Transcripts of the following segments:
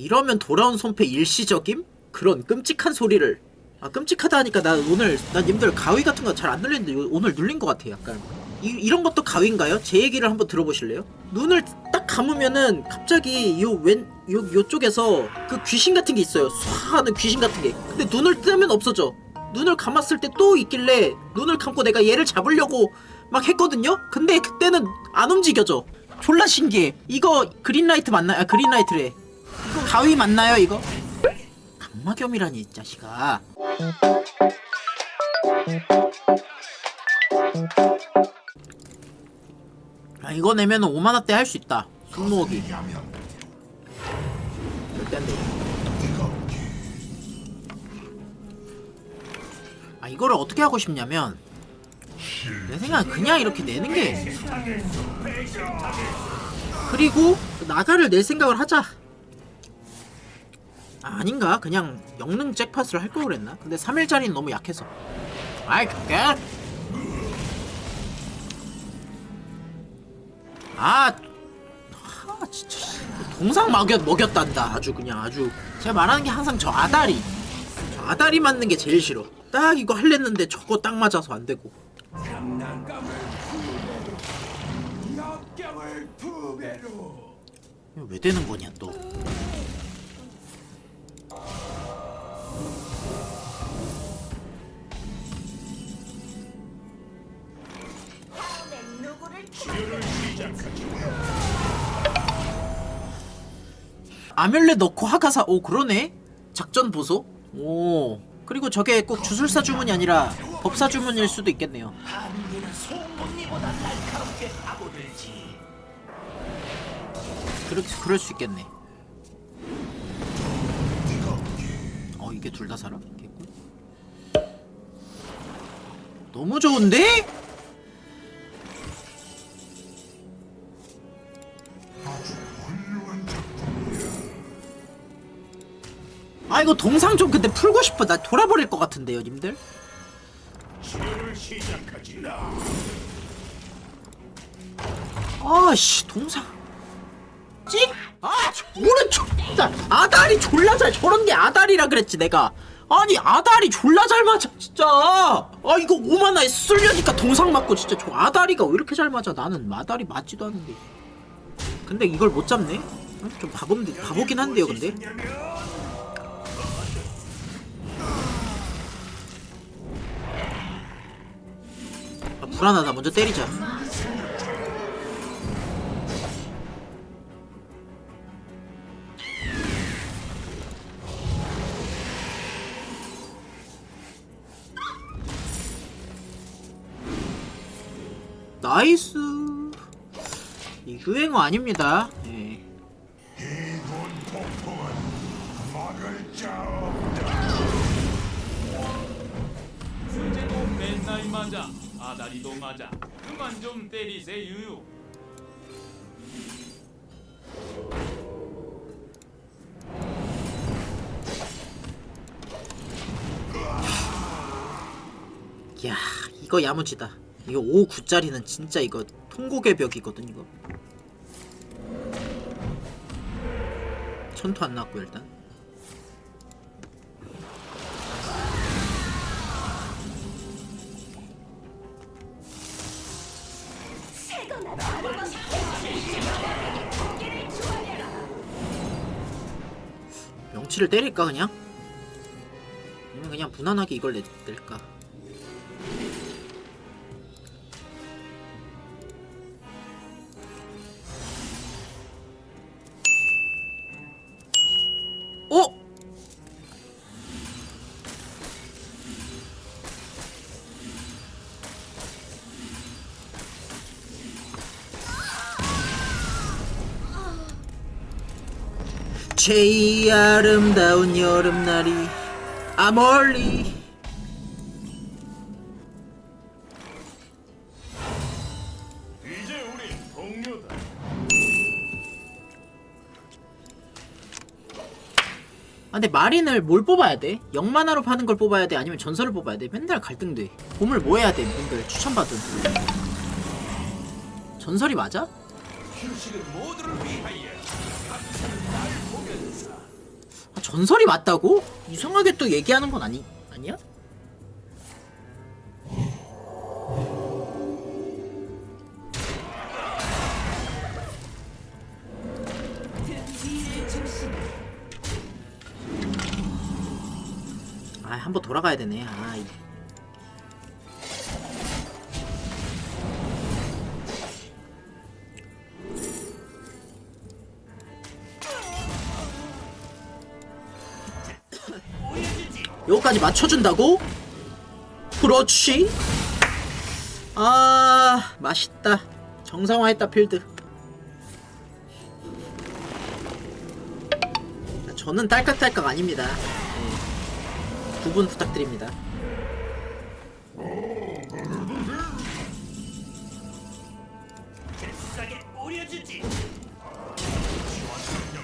이러면 돌아온 손패 일시적임? 그런 끔찍한 소리를 아 끔찍하다 하니까 나 오늘 나 님들 가위 같은 거 잘 안 눌리는데 요- 오늘 눌린 것 같아 약간 이, 이런 것도 가위인가요? 제 얘기를 한번 들어보실래요? 눈을 딱 감으면은 갑자기 요 왼 요 요쪽에서 그 귀신 같은 게 있어요 쏴 하는 귀신 같은 게 근데 눈을 뜨면 없어져 눈을 감았을 때 또 있길래 눈을 감고 내가 얘를 잡으려고 막 했거든요? 근데 그때는 안 움직여져 졸라 신기해 이거 그린라이트 맞나요? 아 그린라이트래 가위 맞나요 이거? 강마겸이라니 이 자식아. 아 이거 내면 5만원대 할 수 있다. 손 모으기. 절대 안돼 아 이거를 어떻게 하고 싶냐면 내 생각엔 그냥 이렇게 내는 게. 그리고 나가를 낼 생각을 하자 아, 아닌가? 그냥 영능 잭팟을 할걸 그랬나? 근데 3일짜리는 너무 약해서. 아이 그게 아, 아 진짜. 씨. 동상 먹였, 먹였단다. 아주 그냥 아주. 제가 말하는 게 항상 저 아다리. 저 아다리 맞는 게 제일 싫어. 딱 이거 할랬는데 저거 딱 맞아서 안 되고. 왜 되는 거냐 또 아뮬렛 넣고 하가사 오 그러네. 작전 보소. 오. 그리고 저게 꼭 주술사 주문이 아니라 법사 주문일 수도 있겠네요. 파고들지 그럴, 수 있겠네. 어 이게 둘 다 살아? 너무 좋은데? 아 이거 동상 좀 근데 풀고 싶어. 나 돌아버릴 것 같은데요 님들. 아씨 동상. 찍? 아 오른쪽! 나 아다리 졸라 잘 저런 게 아다리라 그랬지 내가. 아니 아다리 졸라 잘 맞아 진짜. 아 이거 오만화에 쓸려니까 동상 맞고 진짜 저 아다리가 왜 이렇게 잘 맞아? 나는 아다리 맞지도 않는데. 근데 이걸 못 잡네? 어? 좀 바본데 바보긴 한데요 근데 불안하다. 먼저 때리자. 나이스. 이 유행어 아닙니다. 예. 자없 다 승재도 맨날 맞아. 그만 좀 때리세요. 야 이거 야무지다. 이거 5, 9짜리는 진짜 이거 통곡의 벽이거든 이거. 천토 안 나왔고 일단 명치를 때릴까 그냥? 아니면 그냥 무난하게 이걸 내, 낼까? 어? 제이 아름다운 여름날이 아 멀리 이제 우리 동료다 아 근데 마린을 뭘 뽑아야 돼? 영만화로 파는 걸 뽑아야 돼? 아니면 전설을 뽑아야 돼? 맨날 갈등돼 봄을 뭐 해야 돼? 분들 추천받은 전설이 맞아? 휴식은 모두를 위하여 아, 전설이 맞다고? 이상하게 또 얘기하는 건 아니 아니야? 아, 한번 돌아가야 되네. 아, 이- 요거까지 맞춰준다고? 그렇지. 아, 맛있다. 정상화했다, 필드. 저는 딸깍딸깍 아닙니다. 네. 구분 부탁드립니다.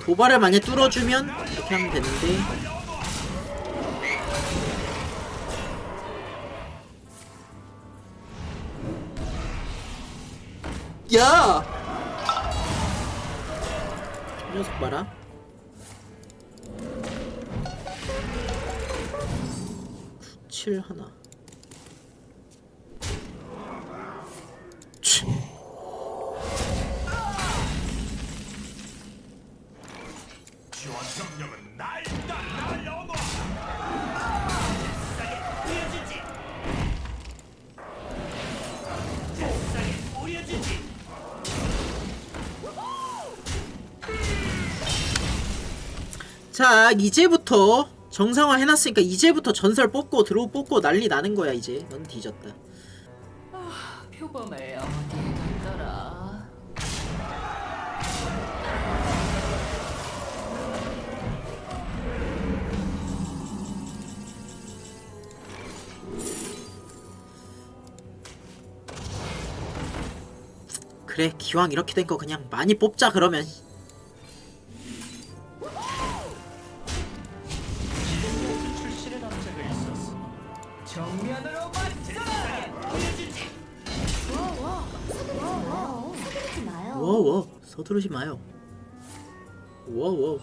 도발을 만약 뚫어주면 이렇게 하면 되는데 야! 이 녀석 봐라 구칠 하나 자 이제부터 정상화 해놨으니까 이제부터 전설 뽑고 드로우 뽑고 난리 나는 거야 이제. 넌 뒤졌다. 표범을 어디에 뒀더라? 그래 기왕 이렇게 된 거 그냥 많이 뽑자 그러면 정면으로 맞서라! 와와 서두르지 마요. 서두르지 마요. 워워 서두르지 마요 워워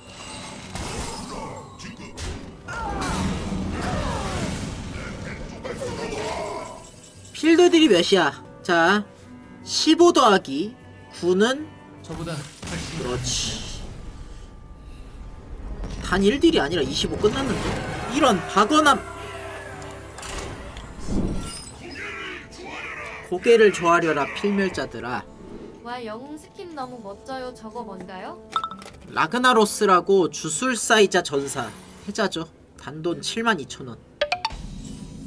필드들이 몇이야 자15 더하기 9는 저보다 훨씬 그렇지 단 1딜이 아니라 25 끝났는데 이런 박원함 고개를 조아려라 필멸자들아. 와 영웅 스킨 너무 멋져요. 저거 뭔가요? 라그나로스라고 주술사이자 전사. 해자죠. 단돈 72,000원.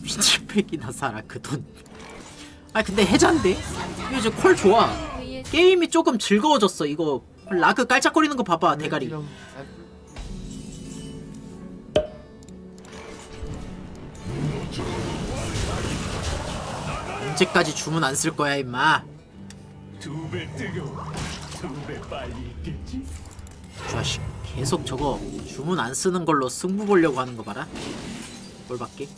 휘칠팩이나 사라 그돈. 아 근데 해자인데? 이거 이제 콜 좋아. vs 게임이 조금 즐거워졌어 이거. 라그 깔짝거리는 거 봐봐 대가리 언제까지 주문 안 쓸 거야 임마? 두배 뜨거워. 두배 빨리 있겠지? 자식 계속 저거 주문 안 쓰는 걸로 승부 보려고 하는 거 봐라. 뭘 받게?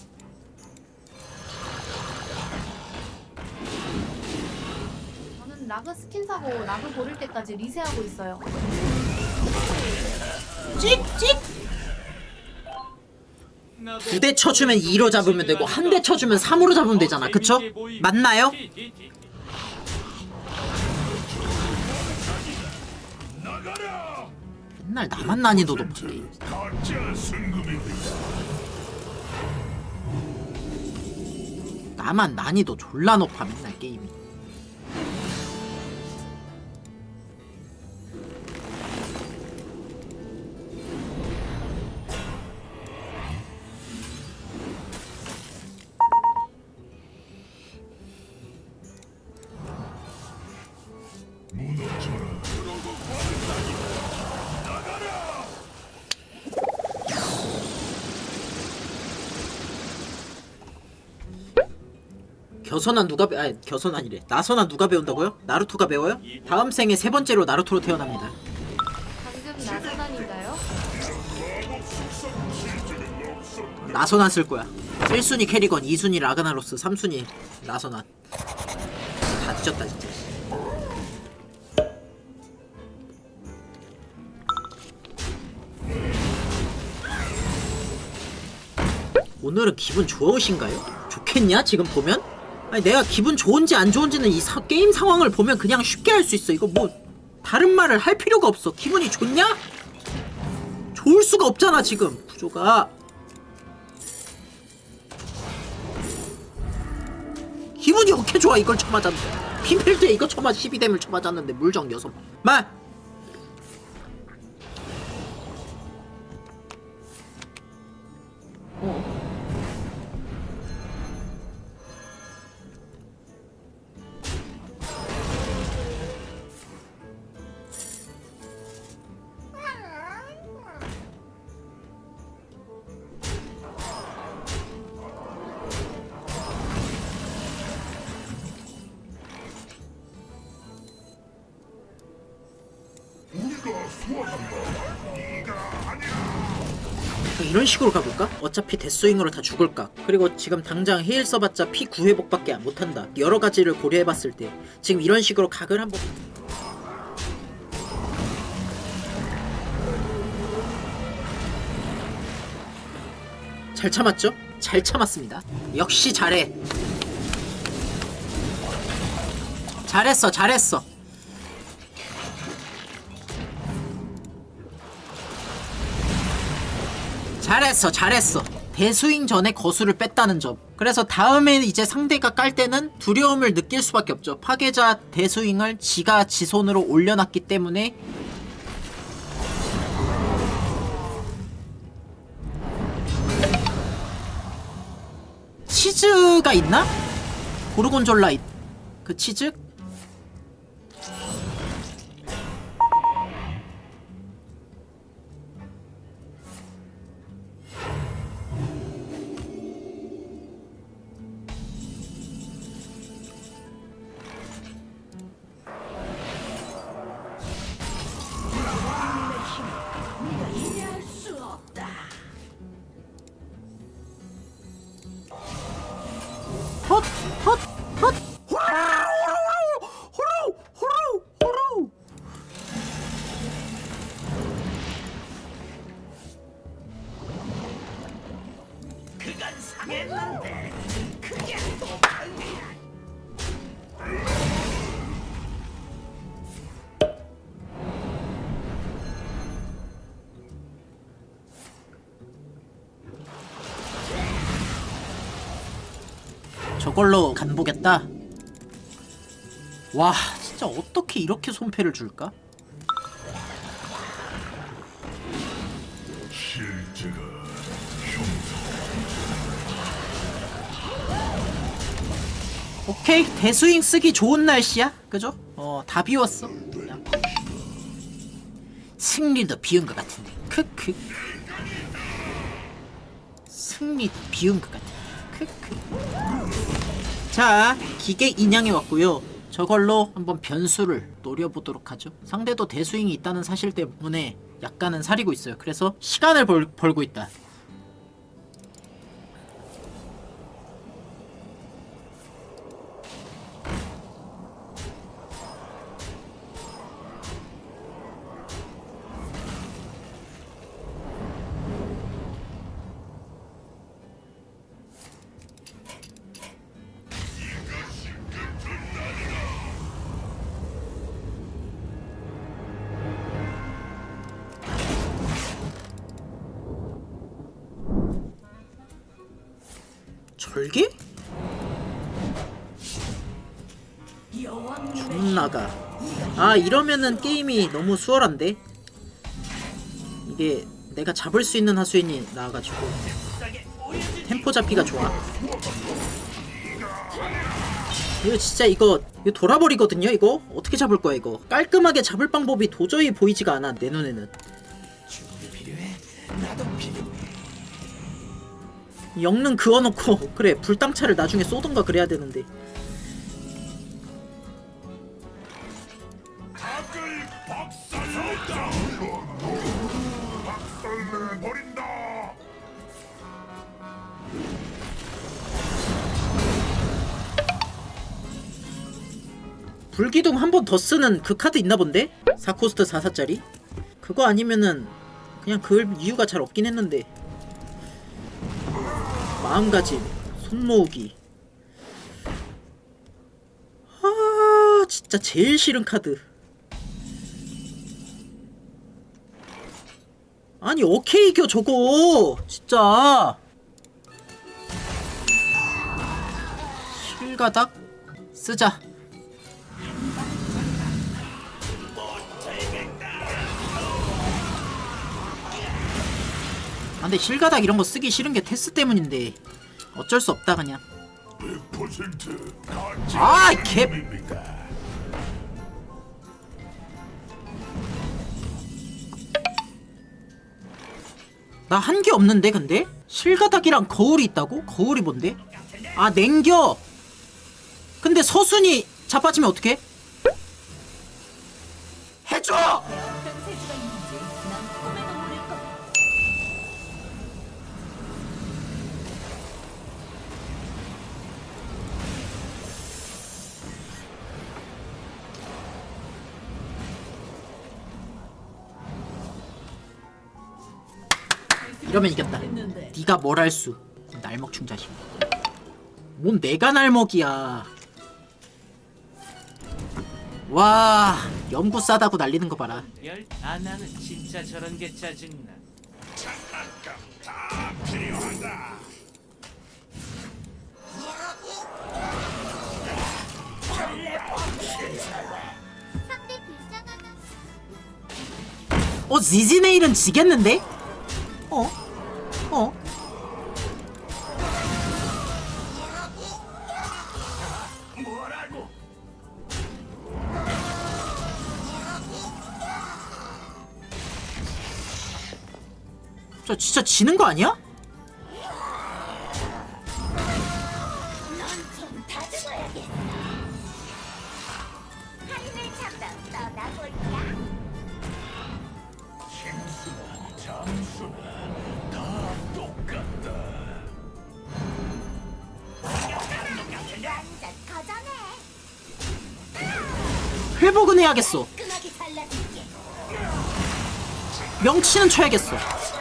저는 라그 스킨 사고 라그 고를 때까지 리세하고 있어요. 찍찍 두 대 쳐주면 2로 잡으면 되고 한 대 쳐주면 3으로 잡으면 되잖아 그쵸? 맞나요? 맨날 나만 난이도 높지 나만 난이도 졸라 높아 맨날 게임이 겨선한 누가 배... 아 겨선 아니래 나선한 누가 배운다고요? 나루토가 배워요? 다음 생에 세 번째로 나루토로 태어납니다 방금 나선한인가요? 나선한 쓸 거야 1순위 캐리건 2순위 라그나로스 3순위 나선한 다 뒤졌다 진짜 오늘은 기분 좋으신가요? 좋겠냐 지금 보면? 아니 내가 기분 좋은지 안 좋은지는 이 사- 게임 상황을 보면 그냥 쉽게 할 수 있어. 이거 뭐 다른 말을 할 필요가 없어. 기분이 좋냐? 좋을 수가 없잖아 지금. 구조가. 기분이 어떻게 좋아? 이걸 쳐맞았는데. 핀필드에 이거 쳐맞 12댐을 쳐맞았는데 물정 6번 이런 식으로 가볼까? 어차피 데스윙으로 다 죽을까? 그리고 지금 당장 헤일 써봤자 피 9회복밖에 못한다. 여러 가지를 고려해봤을 때 지금 이런 식으로 각을 한번 잘 참았죠? 잘 참았습니다. 역시 잘해. 잘했어, 잘했어. 잘했어 잘했어 대스윙 전에 거수를 뺐다는 점 그래서 다음에 이제 상대가 깔 때는 두려움을 느낄 수밖에 없죠 파괴자 대스윙을 지가 지 손으로 올려놨기 때문에 치즈가 있나? 고르곤졸라 있... 그 치즈? 저걸로 간보겠다. 와, 진짜 어떻게 이렇게 손패를 줄까? 오케이, 대스윙 쓰기 좋은 날씨야. 그죠? 어, 다 비웠어. 그냥. 승리도 비운 것 같은데. 크크. 승리도 비운 것 같은데. 크크. 자, 기계 인양해 왔고요. 저걸로 한번 변수를 노려보도록 하죠. 상대도 대스윙이 있다는 사실 때문에 약간은 사리고 있어요. 그래서 시간을 벌, 벌고 있다. 절개? 존나가. 아 이러면은 게임이 너무 수월한데? 이게 내가 잡을 수 있는 하수인이 나와가지고 템포 잡기가 좋아. 이거 진짜 이거 이거 돌아버리거든요 이거? 어떻게 잡을 거야 이거? 깔끔하게 잡을 방법이 도저히 보이지가 않아 내 눈에는 영능 그어놓고 그래 불당차를 나중에 쏘던가 그래야 되는데. 불기둥 한 번 더 쓰는 그 카드 있나 본데? 4코스트 44짜리? 그거 아니면은 그냥 그을 이유가 잘 없긴 했는데 마음가짐 손모으기. 아 진짜 제일 싫은 카드. 아니 오케이 이겨 저거. 진짜. 실가닥 쓰자 근데 실가닥 이런 거 쓰기 싫은 게 테스 때문인데 어쩔 수 없다 그냥 100% 가짜 아, 개- 입니까? 나한 게 없는데 근데? 실가닥이랑 거울이 있다고? 거울이 뭔데? 아 냉겨 근데 서순이 자빠지면 어떡해? 이러면 이겼다 네가 뭘 할 수? 날먹 충 자식 뭔 내가 날먹이야 와 연구 싸다고 날리는 거 봐라 열? 아 나는 진짜 저런 게 짜증나. 다 필요하다 어 지지네일은 지겠는데? 어? 어? 저 진짜 지는 거 아니야? 회복은 해야겠어 명치는 쳐야겠어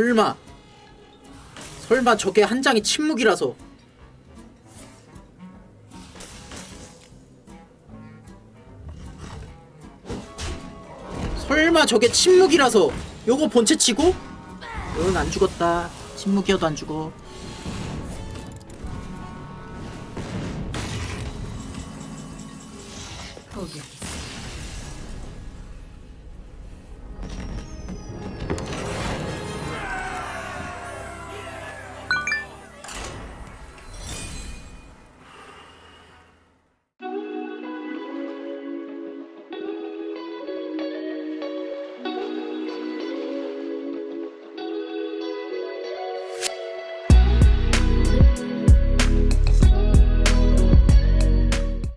설마. 설마 저게 한 장이 침묵이라서. 설마 저게 침묵이라서. 요거 본체 치고? 응 안 죽었다. 침묵이어도 안 죽어. 고객이